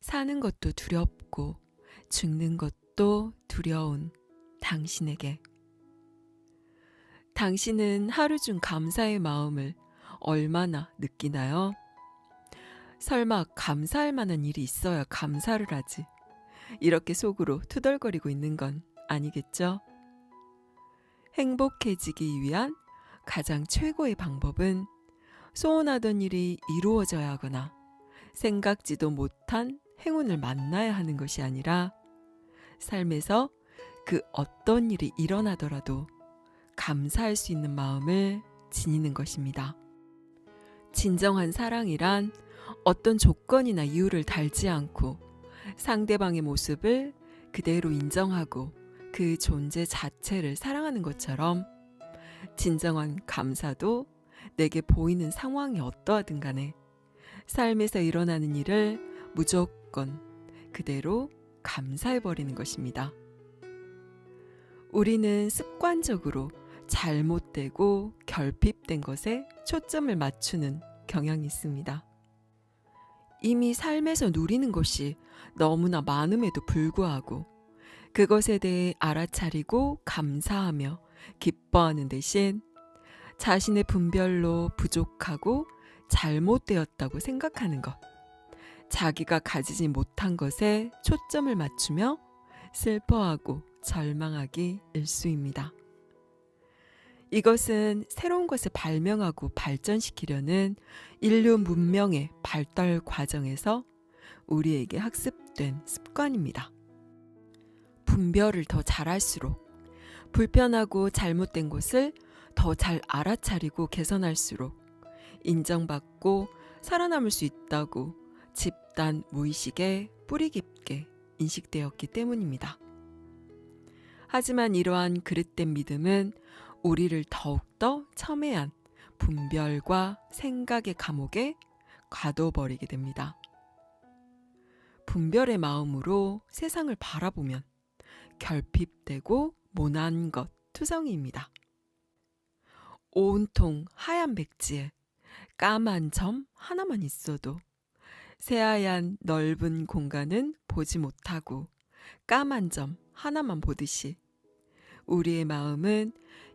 사는 것도 두렵고 죽는 것도 두려운 당신에게. 당신은 하루 중 감사의 마음을 얼마나 느끼나요? 설마 감사할 만한 일이 있어야 감사를 하지. 이렇게 속으로 투덜거리고 있는 건 아니겠죠? 행복해지기 위한 가장 최고의 방법은 소원하던 일이 이루어져야 하거나 생각지도 못한 행운을 만나야 하는 것이 아니라 삶에서 그 어떤 일이 일어나더라도 감사할 수 있는 마음을 지니는 것입니다. 진정한 사랑이란 어떤 조건이나 이유를 달지 않고 상대방의 모습을 그대로 인정하고 그 존재 자체를 사랑하는 것처럼 진정한 감사도 내게 보이는 상황이 어떠하든 간에 삶에서 일어나는 일을 무조건 그대로 감사해버리는 것입니다. 우리는 습관적으로 잘못되고 결핍된 것에 초점을 맞추는 경향이 있습니다. 이미 삶에서 누리는 것이 너무나 많음에도 불구하고 그것에 대해 알아차리고 감사하며 기뻐하는 대신 자신의 분별로 부족하고 잘못되었다고 생각하는 것, 자기가 가지지 못한 것에 초점을 맞추며 슬퍼하고 절망하기 일수입니다. 이것은 새로운 것을 발명하고 발전시키려는 인류 문명의 발달 과정에서 우리에게 학습된 습관입니다. 분별을 더 잘할수록 불편하고 잘못된 것을 더 잘 알아차리고 개선할수록 인정받고 살아남을 수 있다고 집단 무의식에 뿌리 깊게 인식되었기 때문입니다. 하지만 이러한 그릇된 믿음은 우리를 더욱더 첨예한 분별과 생각의 감옥에 가둬버리게 됩니다. 분별의 마음으로 세상을 바라보면 결핍되고 모난 것 투성이입니다. 온통 하얀 백지에 까만 점 하나만 있어도 새하얀 넓은 공간은 보지 못하고 까만 점 하나만 보듯이 우리의 마음은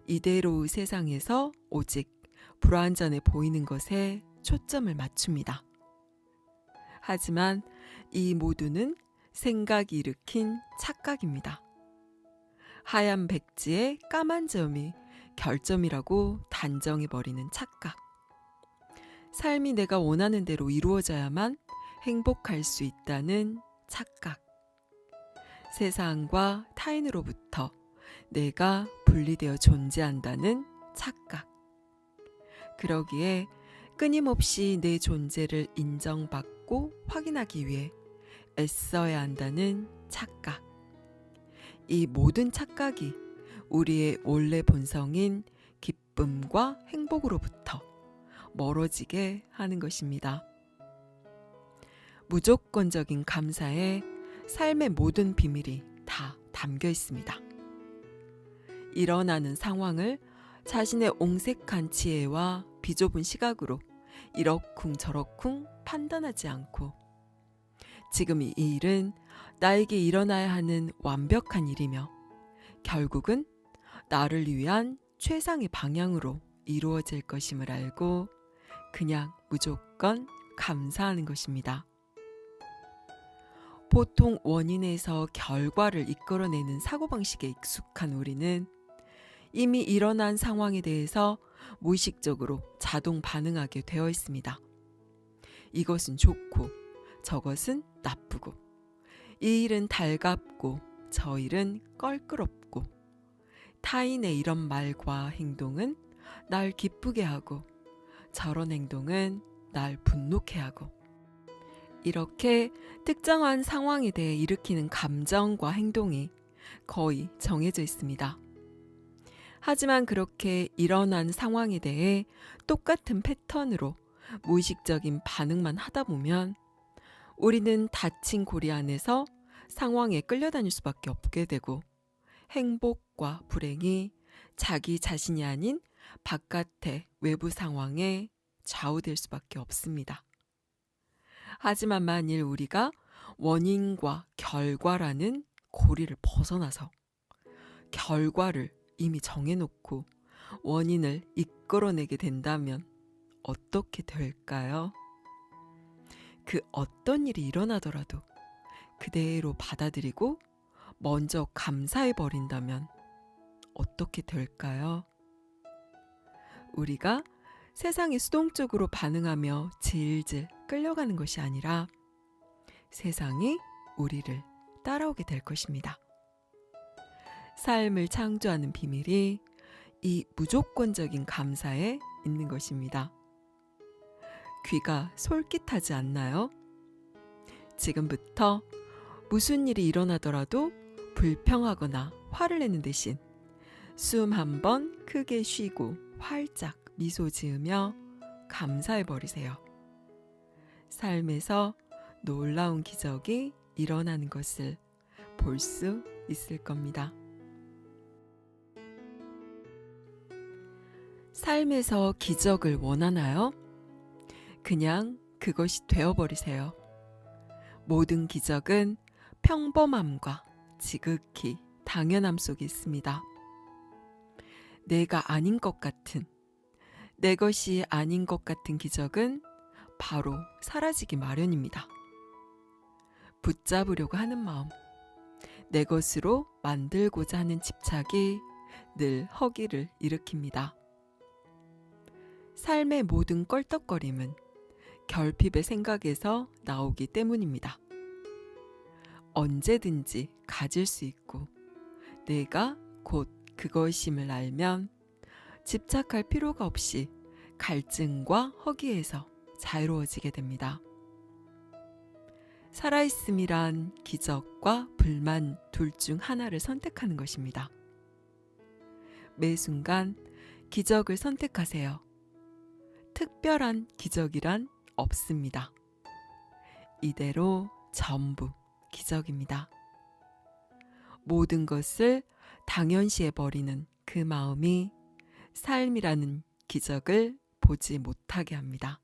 이대로 세상에서 오직 불완전해 보이는 것에 초점을 맞춥니다. 하지만 이 모두는 생각이 일으킨 착각입니다. 하얀 백지에 까만 점이 결점이라고 단정해버리는 착각. 삶이 내가 원하는 대로 이루어져야만 행복할 수 있다는 착각. 세상과 타인으로부터 내가 분리되어 존재한다는 착각. 그러기에 끊임없이 내 존재를 인정받고 확인하기 위해 애써야 한다는 착각. 이 모든 착각이 우리의 원래 본성인 기쁨과 행복으로부터 멀어지게 하는 것입니다. 무조건적인 감사에 삶의 모든 비밀이 다 담겨 있습니다. 일어나는 상황을 자신의 옹색한 지혜와 비좁은 시각으로 이러쿵 저러쿵 판단하지 않고 지금 이 일은 나에게 일어나야 하는 완벽한 일이며 결국은 나를 위한 최상의 방향으로 이루어질 것임을 알고 그냥 무조건 감사하는 것입니다. 보통 원인에서 결과를 이끌어내는 사고방식에 익숙한 우리는 이미 일어난 상황에 대해서 무의식적으로 자동 반응하게 되어 있습니다. 이것은 좋고 저것은 나쁘고 이 일은 달갑고 저 일은 껄끄럽고 타인의 이런 말과 행동은 날 기쁘게 하고 저런 행동은 날 분노케 하고 이렇게 특정한 상황에 대해 일으키는 감정과 행동이 거의 정해져 있습니다. 하지만 그렇게 일어난 상황에 대해 똑같은 패턴으로 무의식적인 반응만 하다 보면 우리는 닫힌 고리 안에서 상황에 끌려다닐 수밖에 없게 되고 행복과 불행이 자기 자신이 아닌 바깥의 외부 상황에 좌우될 수밖에 없습니다. 하지만 만일 우리가 원인과 결과라는 고리를 벗어나서 결과를 이미 정해놓고 원인을 이끌어내게 된다면 어떻게 될까요? 그 어떤 일이 일어나더라도 그대로 받아들이고 먼저 감사해 버린다면 어떻게 될까요? 우리가 세상에 수동적으로 반응하며 질질 끌려가는 것이 아니라 세상이 우리를 따라오게 될 것입니다. 삶을 창조하는 비밀이 이 무조건적인 감사에 있는 것입니다. 귀가 솔깃하지 않나요? 지금부터 무슨 일이 일어나더라도 불평하거나 화를 내는 대신 숨 한 번 크게 쉬고 활짝 미소 지으며 감사해 버리세요. 삶에서 놀라운 기적이 일어나는 것을 볼 수 있을 겁니다. 삶에서 기적을 원하나요? 그냥 그것이 되어버리세요. 모든 기적은 평범함과 지극히 당연함 속에 있습니다. 내가 아닌 것 같은, 내 것이 아닌 것 같은 기적은 바로 사라지기 마련입니다. 붙잡으려고 하는 마음, 내 것으로 만들고자 하는 집착이 늘 허기를 일으킵니다. 삶의 모든 껄떡거림은 결핍의 생각에서 나오기 때문입니다. 언제든지 가질 수 있고 내가 곧 그것임을 알면 집착할 필요가 없이 갈증과 허기에서 자유로워지게 됩니다. 살아있음이란 기적과 불만 둘 중 하나를 선택하는 것입니다. 매 순간 기적을 선택하세요. 특별한 기적이란 없습니다. 이대로 전부 기적입니다. 모든 것을 당연시해 버리는 그 마음이 삶이라는 기적을 보지 못하게 합니다.